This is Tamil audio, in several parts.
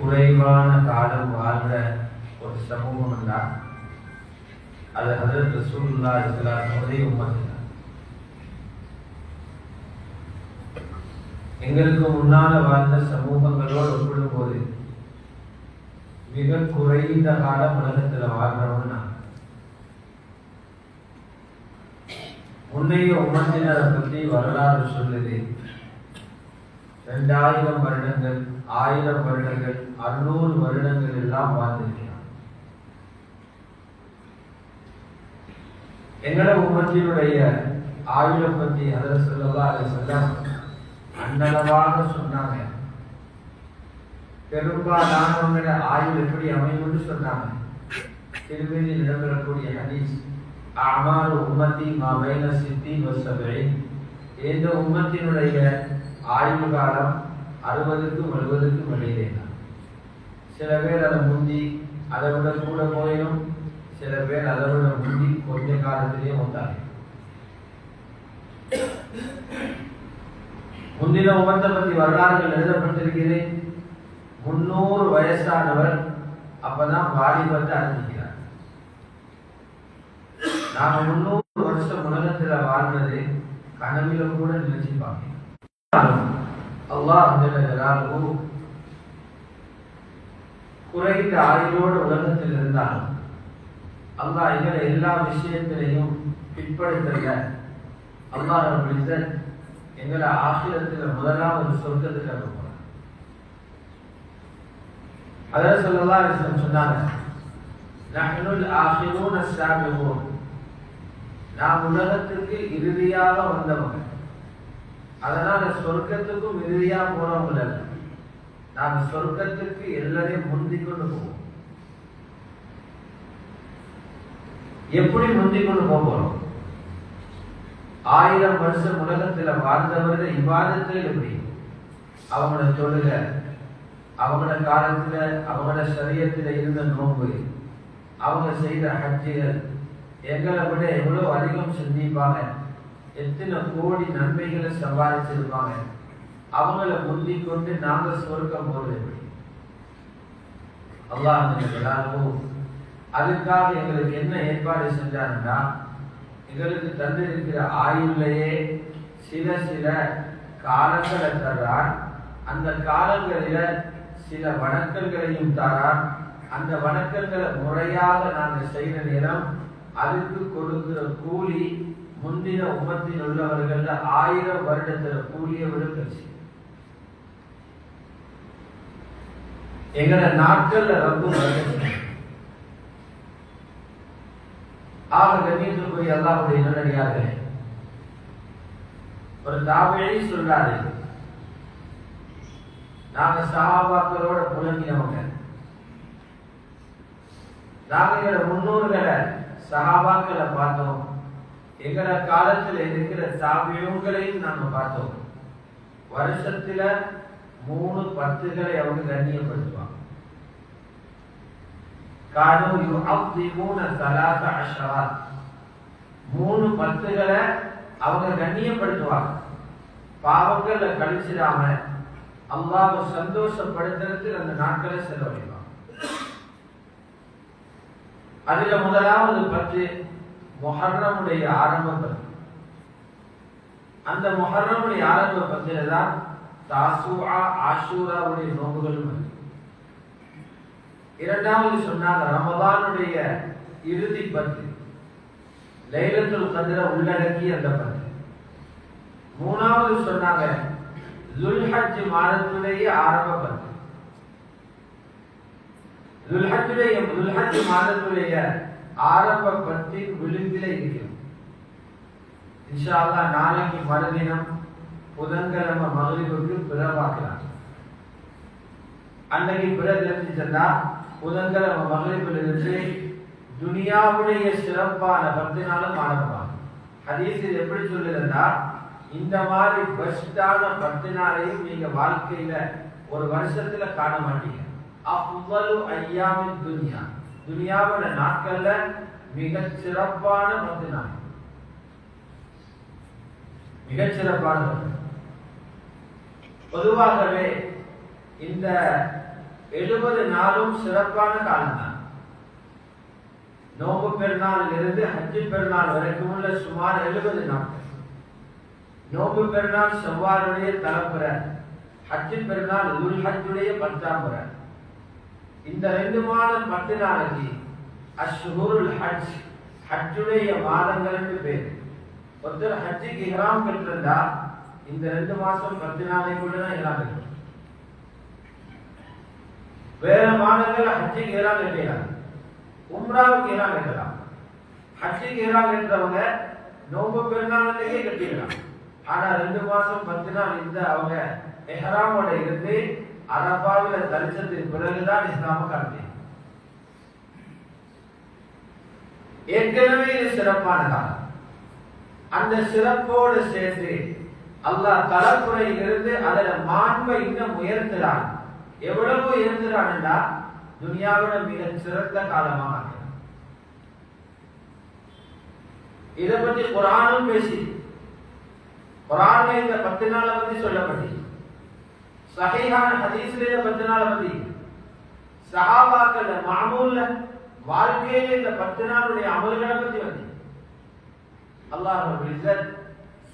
குறைவான காலம் வாழ்ந்த ஒரு சமூகம் தான் அது ஹதரத் ரசூலுல்லா இஸ்லாமுடைய உம்மத்து எங்களுக்கு முன்னால வாழ்ந்த சமூகங்களோடு ஒப்பிடும்போது மிக குறைந்த காலம் உலகத்துல வாழ்றோம்னா நான். முன்னைய உமத்தினரை பற்றி வரலாறு சொல்லுது. ரெண்டாயிரம் வருடங்கள் ஆயிரம் வருடங்கள் அறுநூறு வருடங்கள் எல்லாம் வாழ்ந்திருக்கிறான். எங்கட உமத்தினுடைய ஆயுளம் பற்றி அதில் சொல்லலாம் அதை சொல்ல அன்னளவாக சொன்னாங்க. பெரும்பாலானவங்களோட ஆயுள் எப்படி அமையும்னு சொன்னாங்க. திருமதியில் இடம்பெறக்கூடிய ஹதீஸ் அமாறு உம்மத்தி மாபைன சித்தி வசபை இந்த உம்மத்தினுடைய ஆய்வு காலம் அறுபதுக்கும் எழுபதுக்கும் வெளியிலே தான். சில பேர் அதை முந்தி அதை விட கூட போயிடும் சில பேர் அதை விட முந்தி கொஞ்ச காலத்திலேயே வந்தாங்க முந்தின உமத்தை பற்றி வரலாறுகள் எழுதப்பட்டிருக்கிறேன். முன்னூறு வயசானவர் அப்பதான் வாலிபத்தை அறிஞ்சிக்கிறார் நாம முன்னூறு வருஷம் உலகத்துல வாழ்ந்தது கனவில கூட நினைச்சு அல்லாஹ் குறைந்த ஆயுளோடு உலகத்தில் இருந்தால் அல்லாஹ் எங்களை எல்லா விஷயத்திலையும் பிற்படுத்தல அல்லாஹ் ரபுல் எங்களை ஆசிரியத்தில் முதலாவது சொர்க்கத்துக்கு அனுப்புறான் அதான் சொல்லலாம் சொன்னாங்க நஹ்னுல் ஆஹிரூன் அஸ்ஸாபிகூன் நாம் உலகத்திற்கு இறுதியாக வந்தவங்க அதனால சொர்க்கத்துக்கும் இறுதியா போனவங்க இல்ல. நாங்க சொர்க்கத்துக்கு எல்லாரையும் முந்திக் கொண்டு போவோம். எப்படி முந்திக் கொண்டு போக போறோம்? ஆயிரம் வருஷம் உலகத்துல வாழ்ந்தவர்கள் இவ்வாதத்தில் எப்படி? அவங்களோட தொழுக அவங்களோட காலத்துல அவங்களோட சரியத்துல இருந்த நோன்பு அவங்க செய்த ஹஜ்ஜிகள் எங்களை விட எவ்வளவு அதிகம் சிந்திப்பாங்க. எத்தனை கோடி நன்மைகளை சம்பாதிச்சிருப்பாங்க? அவங்கள முந்தி கொண்டு நாங்க சொருக்கம் போது எப்படி? அல்லாஹ் அதுக்காக எங்களுக்கு என்ன ஏற்பாடு செஞ்சாருன்னா எங்களுக்கு தந்திருக்கிற ஆயுள்லயே சில சில காலங்களை தர்றார். அந்த காலங்களில சில வணக்கங்களையும் தரார் அந்த வணக்கங்களை முறையாக நாங்கள் செய்கிற நேரம் அதுக்கு கொடுக்கிற கூலி முந்தின உமத்தில் உள்ளவர்கள் ஆயிரம் வருடத்துல கூலியை விட எங்களை நாட்கள்ல ரொம்ப வருடம் கண்ணியத்தில் போய் அல்லாவுடைய நல்லடியார்களே ஒரு தாவையை சொல்றாரு நாங்க சகாபாக்களோட புலங்கினவங்க நாங்க எங்களோட முன்னோர்களை சகாபாக்களை பார்த்தோம். எங்கட காலத்துல இருக்கிற தாவியங்களையும் நாம பார்த்தோம். வருஷத்துல மூணு பத்துகளை அவங்க கண்ணியப்படுத்துவாங்க. கானு யுஅத்திமூன ஸலாத அஷராத் மூணு பத்துகளை அவங்க கண்ணியப்படுத்துவாங்க. பாவங்களை கழிச்சிடாம அல்லாஹ்வை சந்தோஷப்படுத்துறதுக்கு அந்த நாட்களை செலவழிப்பாங்க. அதுல முதலாவது பத்து முஹர்ரமுடைய ஆரம்ப பத்து. அந்த முஹர்ரமுடைய ஆரம்ப பத்துல தான் தாசுஆ ஆஷூராவுடைய நோம்புகளும் இருக்கு. இரண்டாவது சொன்னாங்க ரமதானுடைய இறுதி பத்து. லைலத்துல் கதிர உள்ளடக்கி அந்த பத்து. மூணாவது சொன்னாங்க துல்ஹஜ் மாதத்துடைய ஆரம்ப பத்து. துல்ஹஜுடைய துல்ஹஜ் மாதத்துடைய ஆரம்ப பத்தின் விளிம்பில இருக்கிறோம். இன்ஷா நாளைக்கு மறுதினம் புதன்கிழமை மகளிருக்கு பிறவாக்கலாம். அன்னைக்கு பிறகு தெரிஞ்சுட்டா புதன்கிழமை மகளிரில் இருந்து துனியாவுடைய சிறப்பான பத்து நாளும் ஆரம்பம் ஹதீஸில் எப்படி சொல்லுதுன்னா இந்த மாதிரி பெஸ்டான பத்து நாளையும் நீங்க வாழ்க்கையில ஒரு வருஷத்துல காண மாட்டீங்க. அவ்வளவு ஐயாவின் துனியா. துனியாவோட நாட்கள்ல மிக சிறப்பான பத்து நாள். மிகச் சிறப்பான பொதுவாகவே இந்த எழுபது நாளும் சிறப்பான காலம் தான் நோம்பு பெருநாளில் இருந்து ஹஜ்ஜு பெருநாள் வரைக்கும் உள்ள சுமார் எழுபது நாட்கள் நோம்பு பெருநாள் செவ்வாருடைய தலைப்புற ஹஜ்ஜு பெருநாள் உல் ஹஜ்ஜுடைய பத்தாம் முறை. இந்த ரெண்டு மாதம் பத்து நாளைக்கு அஷ்ஹூருல் ஹஜ் ஹஜ்ஜுடைய மாதங்கள் என்று பேர். ஒருத்தர் ஹஜ்ஜுக்கு இஹ்ராம் பெற்றிருந்தா இந்த ரெண்டு மாசம் பத்து நாளைக்குள்ள தான் இஹ்ராம் பெறும் வேற மாதங்கள்ல ஹஜ்ஜுக்கு இஹ்ராம் கட்டலாம் உம்ராவுக்கு இஹ்ராம் கட்டலாம் ஹஜ்ஜுக்கு இஹ்ராம் கட்டுறவங்க நோம்பு பெருநாளையே கட்டிடலாம். ஆனா ரெண்டு மாசம் பத்து நாள் இந்த அவங்க எஹ்ராமோட இருந்து அரபாவில் தரிசனத்தின் பிறகுதான் இஸ்லாம காட்டி ஏற்கனவே இது சிறப்பான காலம் அந்த சிறப்போடு சேர்த்து அல்லாஹ் தலைப்புறையில் அதில் மாண்பை இன்னும் உயர்த்துறான். எவ்வளவு உயர்த்துறான்டா? துனியாவோட மிக சிறந்த காலமாக இதை பத்தி குரானும் பேசி குரான் இந்த பத்து நாளை பத்தி சொல்லப்பட்டு சஹீஹான ஹதீஸ்ல இந்த பத்து நாளை பத்தி. சஹாபாக்கள் மாமூல்ல வாழ்க்கையில இந்த பத்து நாளுடைய அமல்களை பத்தி வந்து. அல்லாஹ் ரப்பல்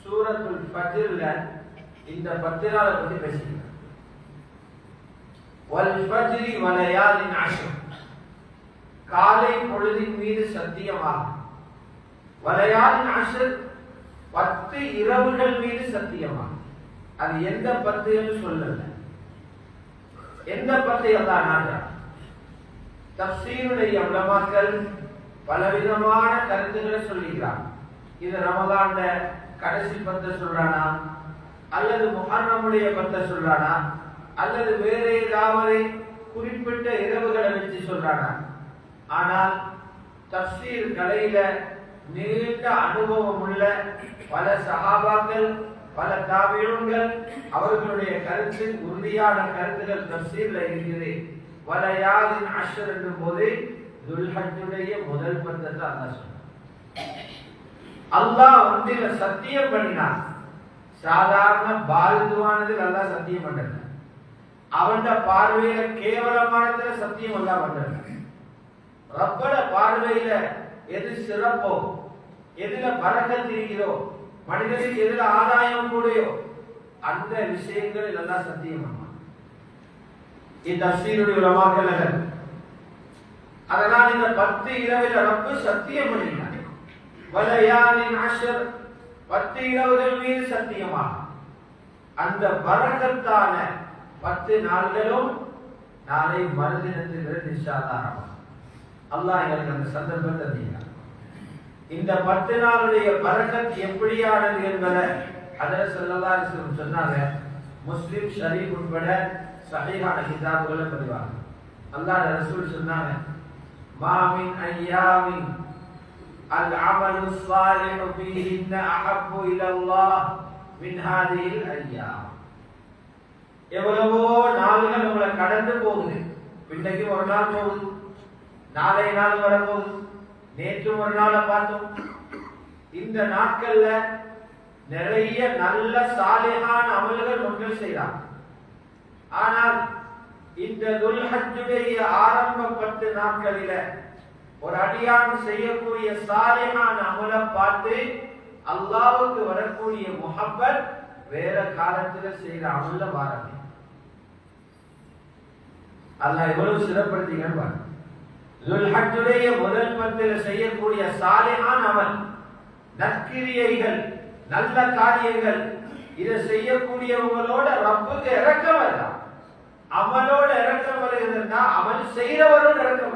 சூரத்துல் ஃபஜ்ர்ல இந்த பத்து நாளை பத்தி பேசியிருக்காங்க வல் வலயாலின் அஷ்ர். காலை பொழுதின் மீது சத்தியமாக. வலயாலின் அஷ்ர் பத்து இரவுகள் மீது சத்தியமாக. அது எந்த பத்து சொல்லல. எந்த பத்து தான் நாடுறான் தப்சீருடைய உலமாக்கள் பலவிதமான கருத்துக்களை சொல்லுகிறார் இது ரமதாண்ட கடைசி பத்தை சொல்றானா? அல்லது முகர்ணமுடைய பத்தை சொல்றானா? அல்லது வேற ஏதாவது குறிப்பிட்ட இரவுகளை வச்சு சொல்றானா? ஆனால் தப்சீர் கலையில நீண்ட அனுபவம் உள்ள பல சஹாபாக்கள் பல தாபியங்கள் அவர்களுடைய கருத்து உறுதியான கருத்துகள் தப்சீர்ல இருக்குது. வலையாதின் அஷர் என்னும் போது துல்ஹஜுடைய முதல் பந்தத்தை அல்லாஹ் சொன்னான். அல்லாஹ் வந்து சத்தியம் பண்ணினான். சாதாரண பாலிதுவானதில் அல்லாஹ் சத்தியம் பண்ணல. அவன் பார்வையில கேவலமானதுல சத்தியம் அல்லாஹ் பண்ணல. ரப்பட பார்வையில எது சிறப்போ எதுல பறக்க தெரிகிறோம் மனிதனுக்கு எதுல ஆதாயம் கூடையோ அந்த விஷயங்கள் எல்லாம் சத்தியமாமா இந்த தப்சீருடைய உலமாக்கல் அதனால் இந்த பத்து இரவில் ரப்பு சத்தியம் பண்ணினார். வலையாலின் அஷர் பத்து இரவுகள் மீது சத்தியமாக. அந்த வரகத்தான பத்து நாள்களும் நாளை மறுதினத்திலிருந்து நிஷாதாரமாக அல்லாஹ் எங்களுக்கு அந்த சந்தர்ப்பத்தை தந்தீங்க இந்த பத்து நாளுடைய பரக்கத் எப்படியானது என்பதை அதில் சொல்லலாம் சொன்னாங்க முஸ்லிம் ஷரீப் உட்பட சஹீஹான கிதாபுகளை பதிவாங்க அல்லாஹ் ரசூல் சொன்னாங்க மாமின் ஐயாமின் العمل الصالح فيهن أحب إلى الله من هذه الأيام எவ்வளவோ நாள்கள் உங்களை கடந்து போகுது இன்னைக்கு ஒரு நாள் போகுது நாளை நாள் வரப்போகுது நேற்று ஒரு நாளை பார்த்தோம். இந்த நாட்கள்ல நிறைய நல்ல சாலையான அமல்கள் மக்கள் செய்யலாம் ஆனால் இந்த துல்ஹஜுடைய ஆரம்ப பத்து நாட்களில ஒரு அடியான் செய்யக்கூடிய சாலையான அமலை பார்த்து அல்லாவுக்கு வரக்கூடிய முகப்பர் வேற காலத்துல செய்யற அமல்ல வாரது அல்லாஹ் எவ்வளவு சிறப்படுத்தீங்கன்னு பாருங்க. துல்ஹஜுடைய முதல் பத்தில் செய்யக்கூடிய சாலிகான் அமல் நற்கிரியைகள் நல்ல காரியங்கள் இதை செய்யக்கூடியவங்களோட ரப்புக்கு இறக்கம் வரலாம் அமலோட இறக்கம் வருகிறதுனா அமல் செய்கிறவரோட இறக்கம்